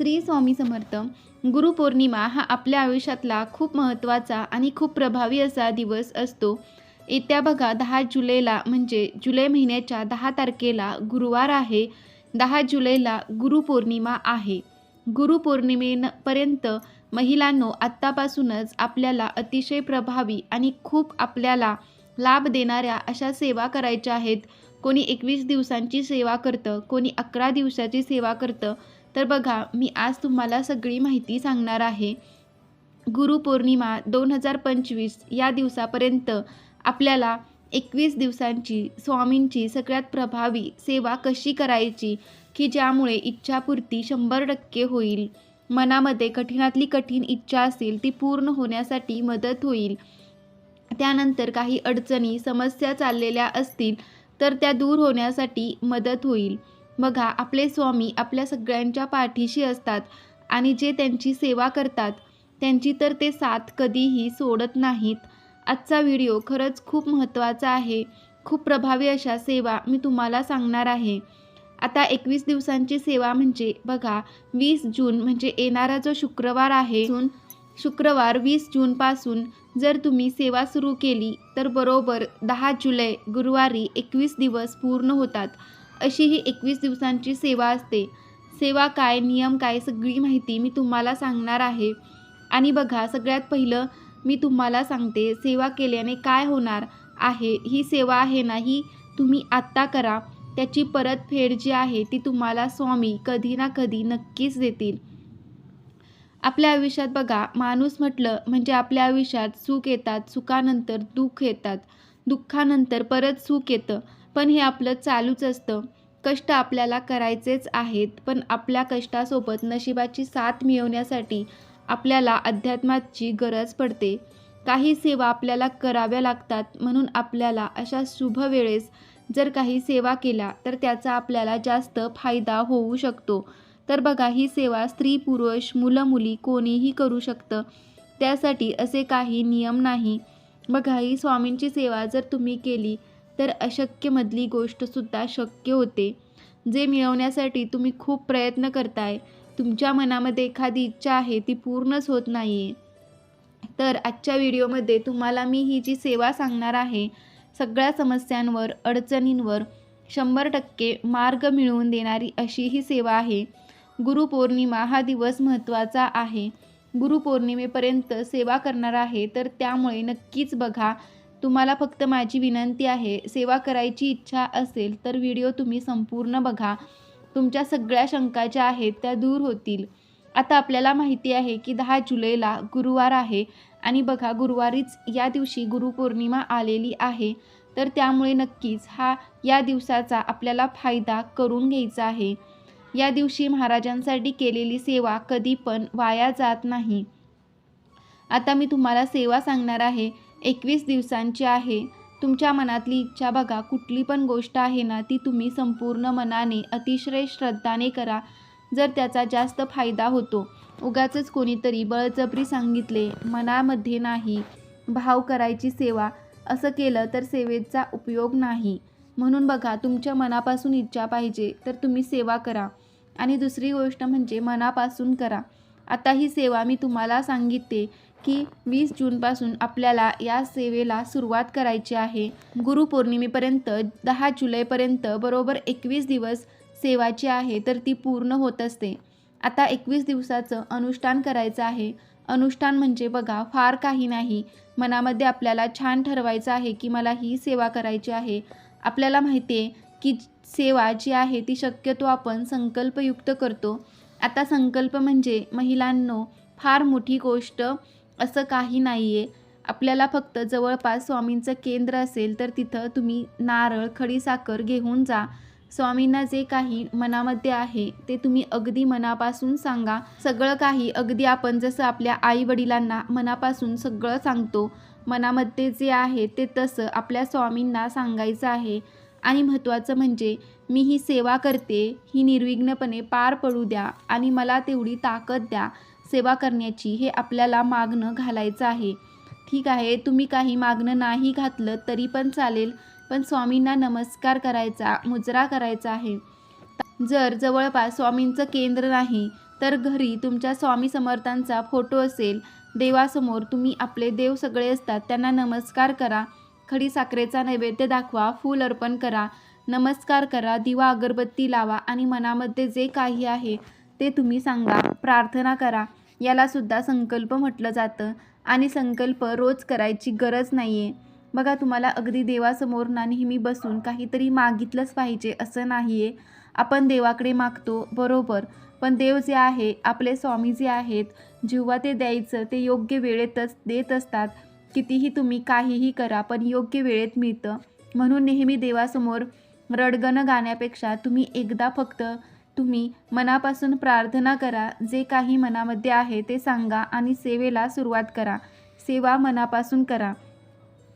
श्री स्वामी समर्थ गुरुपौर्णिमा हा आपल्या आयुष्यातला खूप महत्त्वाचा आणि खूप प्रभावी असा दिवस असतो. येत्या बघा दहा जुलैला म्हणजे जुलै महिन्याच्या दहा तारखेला गुरुवार आहे. दहा जुलैला गुरुपौर्णिमा आहे. गुरुपौर्णिमेपर्यंत महिलांनो आत्तापासूनच आपल्याला अतिशय प्रभावी आणि खूप आपल्याला लाभ देणाऱ्या अशा सेवा करायच्या आहेत. कोणी एकवीस दिवसांची सेवा करतं कोणी अकरा दिवसाची सेवा करतं तर बघा मी आज तुम्हाला सगळी माहिती सांगणार आहे. गुरुपौर्णिमा दोन हजार पंचवीस या दिवसापर्यंत आपल्याला एकवीस दिवसांची स्वामींची सगळ्यात प्रभावी सेवा कशी करायची की ज्यामुळे इच्छापूर्ती शंभर टक्के होईल मनामध्ये कठीणातली कठीण इच्छा असेल ती पूर्ण होण्यासाठी मदत होईल. त्यानंतर काही अडचणी समस्या चाललेल्या असतील तर त्या दूर होण्यासाठी मदत होईल. बघा आपले स्वामी आपल्या सगळ्यांच्या पाठीशी असतात आणि जे त्यांची सेवा करतात त्यांची तर ते साथ कधीही सोडत नाहीत. आजचा व्हिडिओ खरंच खूप महत्त्वाचा आहे. खूप प्रभावी अशा सेवा मी तुम्हाला सांगणार आहे. आता एकवीस दिवसांची सेवा म्हणजे बघा वीस जून म्हणजे येणारा जो शुक्रवार आहे जून. शुक्रवार वीस जूनपासून जर तुम्ही सेवा सुरू केली तर बरोबर दहा जुलै गुरुवारी एकवीस दिवस पूर्ण होतात. अशी ही एकवीस दिवसांची सेवा असते. सेवा काय नियम काय सगळी माहिती मी तुम्हाला सांगणार आहे. आणि बघा सगळ्यात पहिलं मी तुम्हाला सांगते सेवा केल्याने काय होणार आहे? ही सेवा आहे ना ही तुम्ही आत्ता करा. त्याची परतफेड जी आहे ती तुम्हाला स्वामी कधी ना कधी नक्कीच देतील. आपल्या आयुष्यात बघा माणूस म्हटलं म्हणजे आपल्या आयुष्यात सुख येतात सुखानंतर दुःख येतात. दुःखानंतर परत सुख येतं. पण हे आपलं चालूच असतं. कष्ट आपल्याला करायचेच आहेत पण आपल्या कष्टासोबत नशिबाची साथ मिळवण्यासाठी आपल्याला अध्यात्माची गरज पडते. काही सेवा आपल्याला कराव्या लागतात म्हणून आपल्याला अशा शुभ वेळेस जर काही सेवा केल्या तर त्याचा आपल्याला जास्त फायदा होऊ शकतो. तर बघा ही सेवा स्त्री पुरुष मुलं मुली कोणीही करू शकतं. त्यासाठी असे काही नियम नाही. बघा ही स्वामींची सेवा जर तुम्ही केली तर अशक्यमधली गोष्टसुद्धा शक्य होते. जे मिळवण्यासाठी तुम्ही खूप प्रयत्न करताय तुमच्या मनामध्ये एखादी इच्छा आहे ती पूर्णच होत नाही आहे तर आजच्या व्हिडिओमध्ये तुम्हाला मी ही जी सेवा सांगणार आहे सगळ्या समस्यांवर अडचणींवर शंभर टक्के मार्ग मिळवून देणारी अशी ही सेवा आहे. गुरुपौर्णिमा हा दिवस महत्त्वाचा आहे. गुरुपौर्णिमेपर्यंत सेवा करणार आहे तर त्यामुळे नक्कीच बघा तुम्हाला फक्त माझी विनंती आहे सेवा करायची इच्छा असेल तर व्हिडिओ तुम्ही संपूर्ण बघा. तुमच्या सगळ्या शंका ज्या आहेत त्या दूर होतील. आता आपल्याला माहिती आहे की दहा जुलैला गुरुवार आहे आणि बघा गुरुवारीच या दिवशी गुरुपौर्णिमा आलेली आहे. तर त्यामुळे नक्कीच हा या दिवसाचा आपल्याला फायदा करून घ्यायचा आहे. या दिवशी महाराजांसाठी केलेली सेवा कधी पण वाया जात नाही. आता मी तुम्हाला सेवा सांगणार आहे. एकवीस दिवसांची आहे. तुमच्या मनातली इच्छा बघा. कुठली पण गोष्ट आहे ना ती तुम्ही संपूर्ण मनाने अतिशय श्रद्धाने करा जर त्याचा जास्त फायदा होतो. उगाच कोणीतरी बळजबरी सांगितले मनामध्ये नाही भाव करायची सेवा असं केलं तर सेवेचा उपयोग नाही. म्हणून बघा तुमच्या मनापासून इच्छा पाहिजे तर तुम्ही सेवा करा. आणि दुसरी गोष्ट म्हणजे मनापासून करा. आता ही सेवा मी तुम्हाला सांगितते की वीस जूनपासून आपल्याला या सेवेला सुरुवात करायची आहे. गुरुपौर्णिमेपर्यंत दहा जुलैपर्यंत बरोबर एकवीस दिवस सेवाची आहे तर ती पूर्ण होत असते. आता एकवीस दिवसाचं अनुष्ठान करायचं आहे. अनुष्ठान म्हणजे बघा फार काही नाही. मनामध्ये आपल्याला छान ठरवायचं आहे की मला ही सेवा करायची आहे. आपल्याला माहिती आहे की सेवा जी आहे ती शक्यतो आपण संकल्पयुक्त करतो. आता संकल्प म्हणजे महिलांनो फार मोठी गोष्ट असं काही नाही आहे आपल्याला फक्त जवळपास स्वामींचं केंद्र असेल तर तिथं तुम्ही नारळ खडीसाखर घेऊन जा. स्वामींना जे काही मनामध्ये आहे ते तुम्ही अगदी मनापासून सांगा. सगळं काही अगदी आपण जसं आपल्या आई वडिलांना मनापासून सगळं सांगतो. मनामध्ये जे आहे ते तसं आपल्या स्वामींना सांगायचं आहे. आणि महत्त्वाचं म्हणजे मी ही सेवा करते ही निर्विघ्नपणे पार पडू द्या आणि मला तेवढी ताकद द्या. सेवा करण्याची हे आपल्याला मागणं घालायचं आहे. ठीक आहे तुम्ही काही मागणं नाही घातलं तरी पण चालेल पण स्वामींना नमस्कार करायचा मुजरा करायचा आहे. जर जवळपास स्वामींचं केंद्र नाही तर घरी तुमच्या स्वामी समर्थांचा फोटो असेल. देवासमोर तुम्ही आपले देव सगळे असतात त्यांना नमस्कार करा. खडी साखरेचा नैवेद्य दाखवा फूल अर्पण करा. नमस्कार करा दिवा अगरबत्ती लावा आणि मनामध्ये जे काही आहे ते तुम्ही सांगा. प्रार्थना करा. यालासुद्धा संकल्प म्हटलं जातं. आणि संकल्प रोज करायची गरज नाही आहे बघा तुम्हाला अगदी देवासमोर ना नेहमी बसून काहीतरी मागितलंच पाहिजे असं नाही आहे आपण देवाकडे मागतो बरोबर. पण देव जे आहे आपले स्वामी जे आहेत जेव्हा ते द्यायचं ते योग्य वेळेतच देत असतात. कितीही तुम्ही काहीही करा पण योग्य वेळेत मिळतं. म्हणून नेहमी देवासमोर रडगणं गाण्यापेक्षा तुम्ही एकदा फक्त तुम्ही मनापासून प्रार्थना करा. जे काही मनामध्ये आहे ते सांगा आणि सेवेला सुरुवात करा. सेवा मनापासून करा.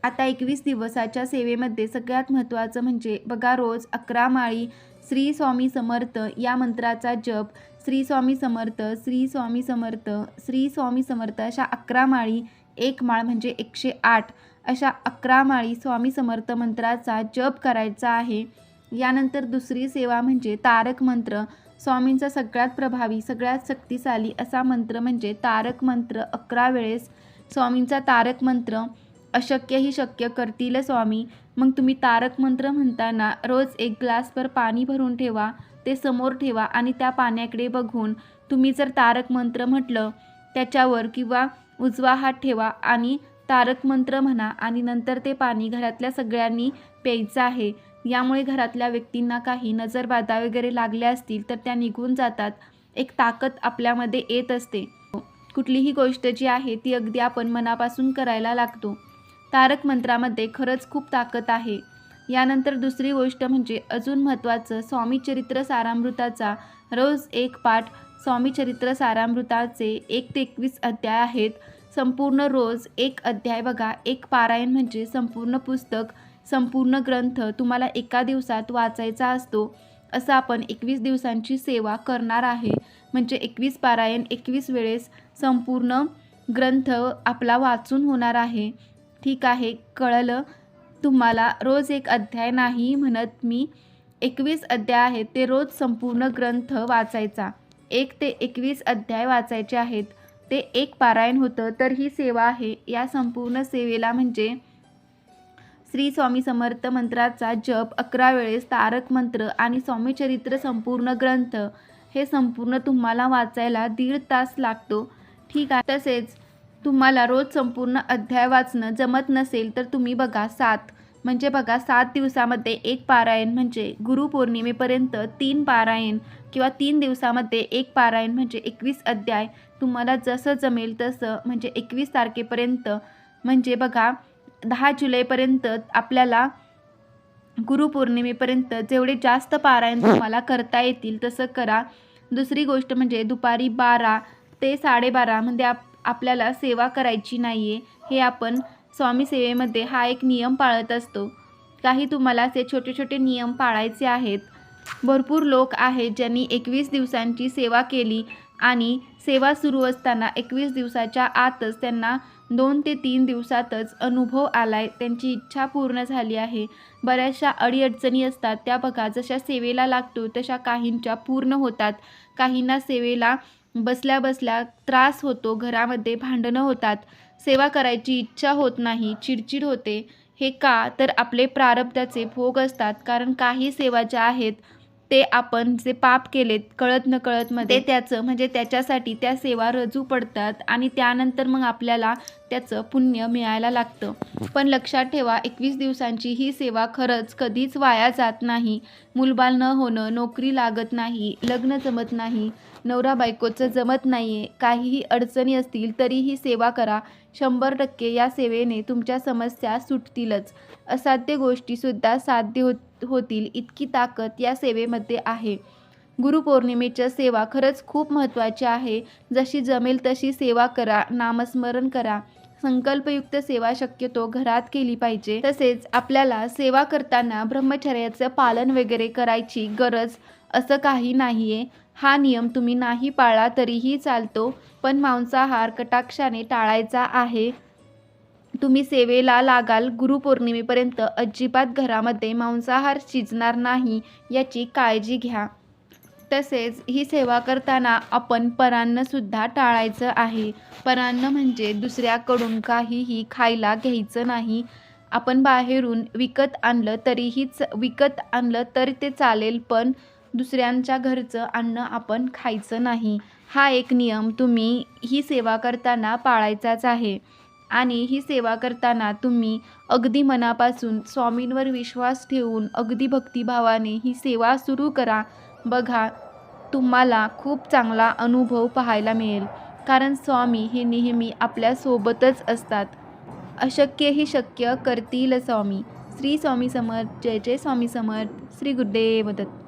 आता एकवीस दिवसाच्या सेवेमध्ये सगळ्यात महत्त्वाचं म्हणजे बघा रोज अकरा माळी श्री स्वामी समर्थ या मंत्राचा जप. श्री स्वामी समर्थ श्री स्वामी समर्थ श्री स्वामी समर्थ अशा अकरा माळी एक माळ म्हणजे एकशे आठ अशा अकरा माळी स्वामी समर्थ मंत्राचा जप करायचा आहे. यानंतर दुसरी सेवा म्हणजे तारक मंत्र. स्वामींचा सगळ्यात प्रभावी सगळ्यात शक्तिशाली असा मंत्र म्हणजे तारक मंत्र अकरा वेळेस. स्वामींचा तारक मंत्र अशक्यही शक्य करतील स्वामी. मग तुम्ही तारक मंत्र म्हणताना रोज एक ग्लासभर पाणी भरून ठेवा ते समोर ठेवा आणि त्या पाण्याकडे बघून तुम्ही जर तारक मंत्र म्हटलं त्याच्यावर किंवा उजवा हात ठेवा आणि तारक मंत्र म्हणा आणि नंतर ते पाणी घरातल्या सगळ्यांनी प्यायचं आहे. यामुळे घरातल्या व्यक्तींना काही नजरबाधा वगैरे लागल्या असतील तर त्या निघून जातात. एक ताकद आपल्यामध्ये येत असते. कुठलीही गोष्ट जी आहे ती अगदी आपण मनापासून करायला लागतो. तारक मंत्रामध्ये खरंच खूप ताकद आहे. यानंतर दुसरी गोष्ट म्हणजे अजून महत्त्वाचं स्वामी चरित्र सारामृताचा रोज एक पाठ स्वामी चरित्र सारामृताचे एक ते एकवीस अध्याय आहेत. संपूर्ण रोज एक अध्याय बघा. एक पारायण म्हणजे संपूर्ण पुस्तक संपूर्ण ग्रंथ तुम्हाला एका दिवसात वाचायचा असतो असं आपण एकवीस दिवसांची सेवा करणार आहे. म्हणजे एकवीस पारायण एकवीस वेळेस संपूर्ण ग्रंथ आपला वाचून होणार आहे. ठीक आहे कळलं? तुम्हाला रोज एक अध्याय नाही म्हणत मी. एकवीस अध्याय आहेत ते रोज संपूर्ण ग्रंथ वाचायचा. एक ते एकवीस अध्याय वाचायचे आहेत. ते एक पारायण होतं तर ही सेवा आहे. या संपूर्ण सेवेला म्हणजे श्री स्वामी समर्थ मंत्राचा जप अकरा वेळेस तारक मंत्र आणि स्वामीचरित्र संपूर्ण ग्रंथ हे संपूर्ण तुम्हाला वाचायला दीड तास लागतो. ठीक आहे. तसेच तुम्हाला रोज संपूर्ण अध्याय वाचणं जमत नसेल तर तुम्ही बघा सात. म्हणजे बघा सात दिवसामध्ये एक पारायण म्हणजे गुरुपौर्णिमेपर्यंत तीन पारायण किंवा तीन दिवसामध्ये एक पारायण म्हणजे एकवीस अध्याय. तुम्हाला जसं जमेल तसं म्हणजे एकवीस तारखेपर्यंत. म्हणजे बघा दहा जुलैपर्यंत आपल्याला गुरुपौर्णिमेपर्यंत जेवढे जास्त पारायण तुम्हाला करता येतील तसं करा. दुसरी गोष्ट म्हणजे दुपारी बारा ते साडेबारामध्ये म्हणजे आप आपल्याला सेवा करायची नाही आहे हे आपण स्वामी सेवेमध्ये हा एक नियम पाळत असतो. काही तुम्हाला असे छोटे छोटे नियम पाळायचे आहेत. भरपूर लोक आहेत ज्यांनी एकवीस दिवसांची सेवा केली आणि सेवा सुरू असताना एकवीस दिवसाच्या आतच त्यांना दोन ते तीन दिवसातच अनुभव आला आहे त्यांची इच्छा पूर्ण झाली आहे. बऱ्याचशा अडीअडचणी असतात त्या बघा जशा सेवेला लागतो तशा काहींच्या पूर्ण होतात. काहींना सेवेला बसल्या बसल्या त्रास होतो घरामध्ये भांडणं होतात. सेवा करायची इच्छा होत नाही चिडचिड होते. हे का? तर आपले प्रारब्धाचे भोग असतात कारण काही सेवा ज्या आहेत ते आपण जे पाप केलेत कळत न कळत मध्ये त्याचं म्हणजे त्याच्यासाठी त्या सेवा रजू पडतात आणि त्यानंतर मग आपल्याला त्याचं पुण्य मिळायला लागतं. पण लक्षात ठेवा एकवीस दिवसांची ही सेवा खरंच कधीच वाया जात नाही. मुलबाल न होणं नोकरी लागत नाही लग्न जमत नाही नवरा बायकोचं जमत नाही आहे काहीही अडचणी असतील तरीही सेवा करा. शंभर टक्के या सेवेने तुमच्या समस्या सुटतीलच. असाध्य गोष्टीसुद्धा साध्य होत होतील इतकी ताकद या सेवेमध्ये आहे. गुरुपौर्णिमेच्या सेवा खरंच खूप महत्त्वाची आहे. जशी जमेल तशी सेवा करा नामस्मरण करा. संकल्पयुक्त सेवा शक्यतो घरात केली पाहिजे. तसेच आपल्याला सेवा करताना ब्रह्मचर्याचं पालन वगैरे करायची गरज असं काही नाही आहे हा नियम तुम्ही नाही पाळला तरीही चालतो पण मांसाहार कटाक्षाने टाळायचा आहे. तुम्ही सेवेला लागाल गुरुपौर्णिमेपर्यंत अजिबात घरामध्ये मांसाहार शिजणार नाही याची काळजी घ्या. तसेच ही सेवा करताना आपण परान्नसुद्धा टाळायचं आहे. परान्न म्हणजे दुसऱ्याकडून काहीही खायला घ्यायचं नाही. आपण बाहेरून विकत आणलं तरीहीच विकत आणलं तर ते चालेल पण दुसऱ्यांच्या घरचं अन्न आपण खायचं नाही. हा एक नियम तुम्ही ही सेवा करताना पाळायचाच आहे. आणि ही सेवा करताना तुम्ही अगदी मनापासून स्वामींवर विश्वास ठेवून अगदी भक्तिभावाने ही सेवा सुरू करा. बघा तुम्हाला खूप चांगला अनुभव पाहायला मिळेल. कारण स्वामी हे नेहमी आपल्यासोबतच असतात. अशक्य हे शक्य करतील स्वामी. श्री स्वामी समर्थ जय जय स्वामी समर्थ श्री गुरुदेव दत्त.